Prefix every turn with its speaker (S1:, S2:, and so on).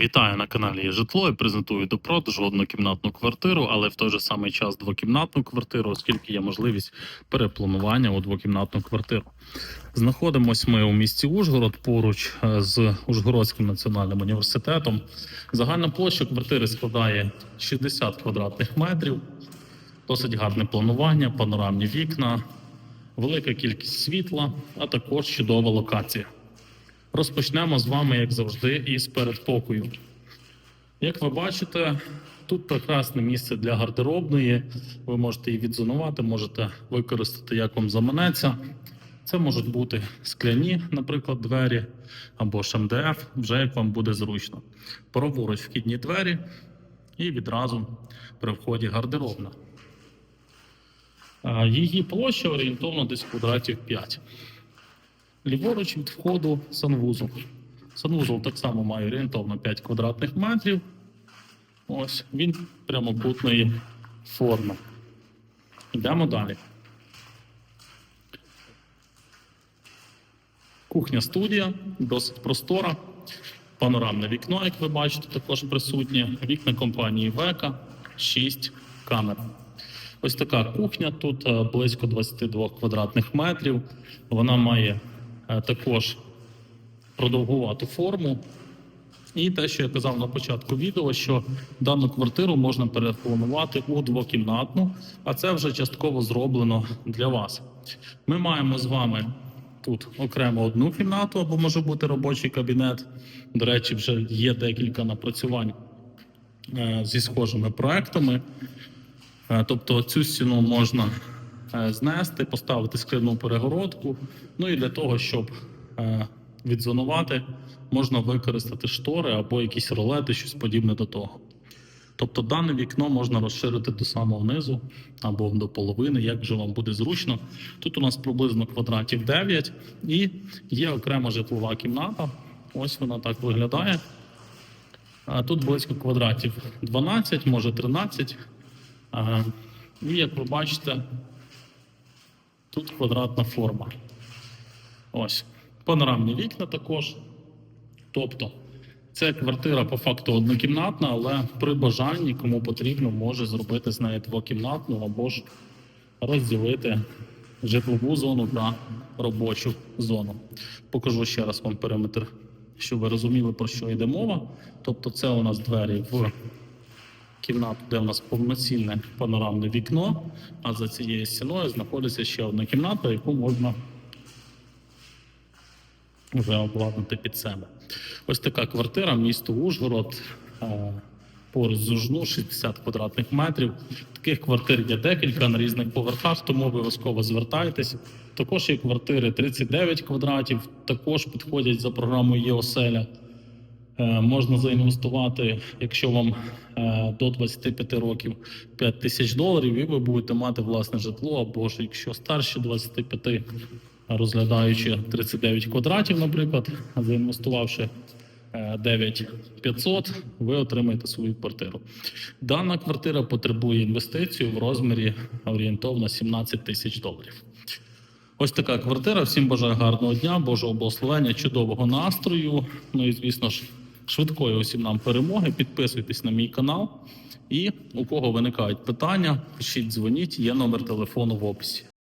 S1: Вітаю на каналі «Є житло і презентую до продажу однокімнатну квартиру, але в той же самий час двокімнатну квартиру, оскільки є можливість перепланування у двокімнатну квартиру. Знаходимось ми у місті Ужгород поруч е, з Ужгородським національним університетом. Загальна площа квартири складає 60 квадратних метрів. Досить гарне планування, панорамні вікна, велика кількість світла, а також чудова локація. Розпочнемо з вами, як завжди, із передпокою. Як ви бачите, тут прекрасне місце для гардеробної. Ви можете її відзонувати, можете використати, як вам заманеться. Це можуть бути скляні, наприклад, двері або ж МДФ, вже як вам буде зручно. Праворуч вхідні двері і відразу при вході гардеробна. Її площа орієнтовно десь квадратів 5. Ліворуч від входу санвузол. Санвузол так само має орієнтовно 5 квадратних метрів. Ось він прямокутної форми. Йдемо далі. Кухня студія, досить простора. Панорамне вікно, як ви бачите, також присутнє. Вікна компанії Века, 6 камер. Ось така кухня. Тут е, близько 22 квадратних метрів. Вона має також продовгувату форму. І те, що я казав на початку відео, що дану квартиру можна перепланувати у двокімнатну, а це вже частково зроблено для вас. Ми маємо з вами тут окремо одну кімнату, або може бути робочий кабінет. До речі, вже є декілька напрацювань е, зі схожими проектами. Е, Тобто цю стіну можна е, знести, поставити скляну перегородку. Ну і для того, щоб е, відзонувати, можна використати штори або якісь ролети, щось подібне до того. Тобто дане вікно можна розширити до самого низу або до половини, як вже вам буде зручно. Тут у нас приблизно квадратів 9 і є окрема житлова кімната. Ось вона так виглядає. А Тут близько квадратів 12, може 13. І як ви бачите, тут квадратна форма. Ось. Панорамні вікна також. Тобто, це квартира по факту однокімнатна, але при бажанні, кому потрібно, може зробити з неї двокімнатну або ж розділити житлову зону та робочу зону. Покажу ще раз вам периметр, щоб ви розуміли, про що йде мова. Тобто, це у нас двері в кімнату, де у нас повноцінне панорамне вікно, а за цією стіною знаходиться ще одна кімната, яку можна вже обладнати під себе. Ось така квартира, місто Ужгород. е, Поруч з Ужну 60 квадратних метрів. Таких квартир є декілька на різних поверхах, тому обов'язково звертайтесь. Також є квартири 39 квадратів, також підходять за програмою ЄОСЕЛЯ. Е, Можна заінвестувати, якщо вам е, до 25 років 5 тисяч доларів, і ви будете мати власне житло, або ж якщо старші 25, розглядаючи 39 квадратів, наприклад, заінвестувавши е, 9500, ви отримаєте свою квартиру. Дана квартира потребує інвестицію в розмірі орієнтовно 17 тисяч доларів. Ось така квартира. Всім бажаю гарного дня, Божого благословення, чудового настрою. Ну і звісно ж, швидкої усім нам перемоги. Підписуйтесь на мій канал. І у кого виникають питання, пишіть, дзвоніть. Є номер телефону в описі.